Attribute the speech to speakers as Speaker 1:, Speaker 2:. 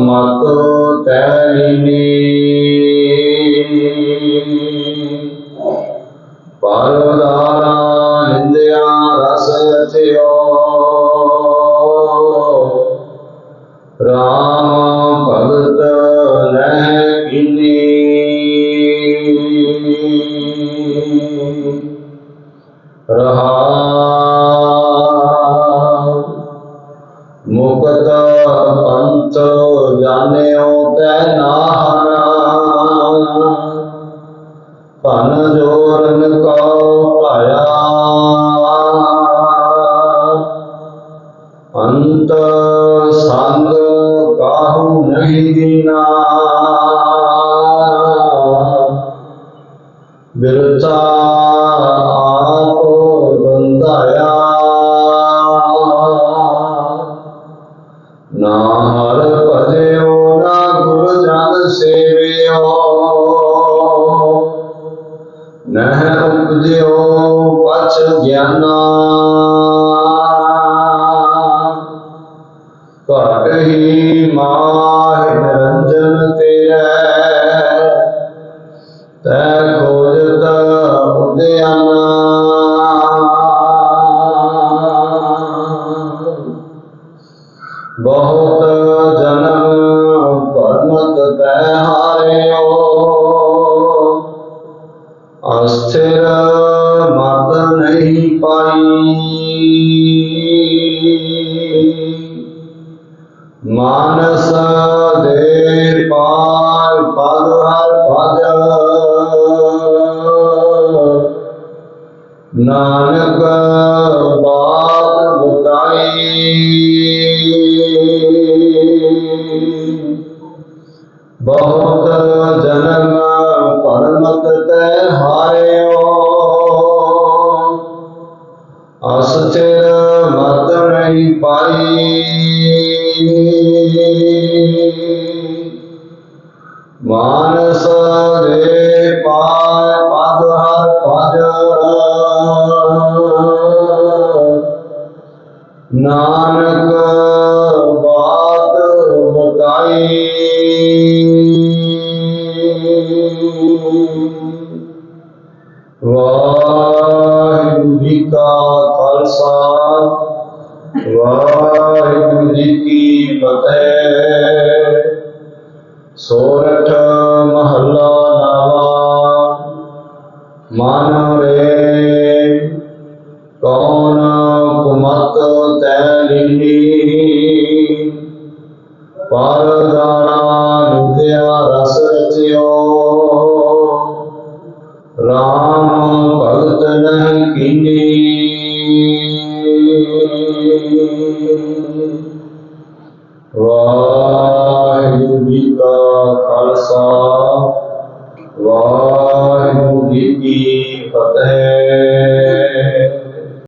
Speaker 1: ਕੁਮਤ ਤੈਲੀਨੀ ਪਰਦਾਰਾ ਨਿੰਦਿਆ ਰਸ ਰਚਿਓ ਰਾਮ ਭਗਤ ਨਹਿ ਕੀਨੀ ਰਹਾ ਧਨ ਜੋਰਨ ਕਉ ਭਾਇਆ। ਅੰਤ ਸੰਗ ਕਾਹੂ ਨਹੀਂ ਦੀਨਾ। ਬਿਰਤਾ ਆਪ ਬੰਧਾਇਆ। ਨਾ ਨਹਿ ਉਪਜਿਓ ਪਛ ਗਿਆਨਾ। ਘਟ ਹੀ ਮਾਹਿ ਨਿਰੰਜਨ ਤੇਰੇ। ਨਾਨਕ ਬਾਤ ਬਤਾਈ ਬਹੁਤ ਜਨਮ ਪਰਮਤ ਤੈ ਹਾਰਿਓ। ਅਸਥਿਰ ਮਤ ਨਹੀਂ ਪਾਈ। ਨਾਨਕ ਬਾਤ ਬਤਾਈ ਵਾਹਿਗੁਰੂ ਜੀ ਕਾ ਖਾਲਸਾ, ਵਾਹਿਗੁਰੂ ਜੀ ਕੀ ਫਤਿਹ। ਸੋਰਠ ਮਹੱਲਾ ਨਵਾ ਮਨ ਰੇ ਕੌਣ ਚੱਲੀ। ਪਰਦਾਣਾ ਲੁਕਿਆ ਰਸ ਰਚਿਓ। RAM ਭਗਤ ਨਹਿ ਕੀਨੀ। ਵਾਹਿਗੁਰੂ ਜੀ ਕਾ ਖਾਲਸਾ, ਵਾਹਿਗੁਰੂ ਜੀ ਕੀ ਫਤਿਹ।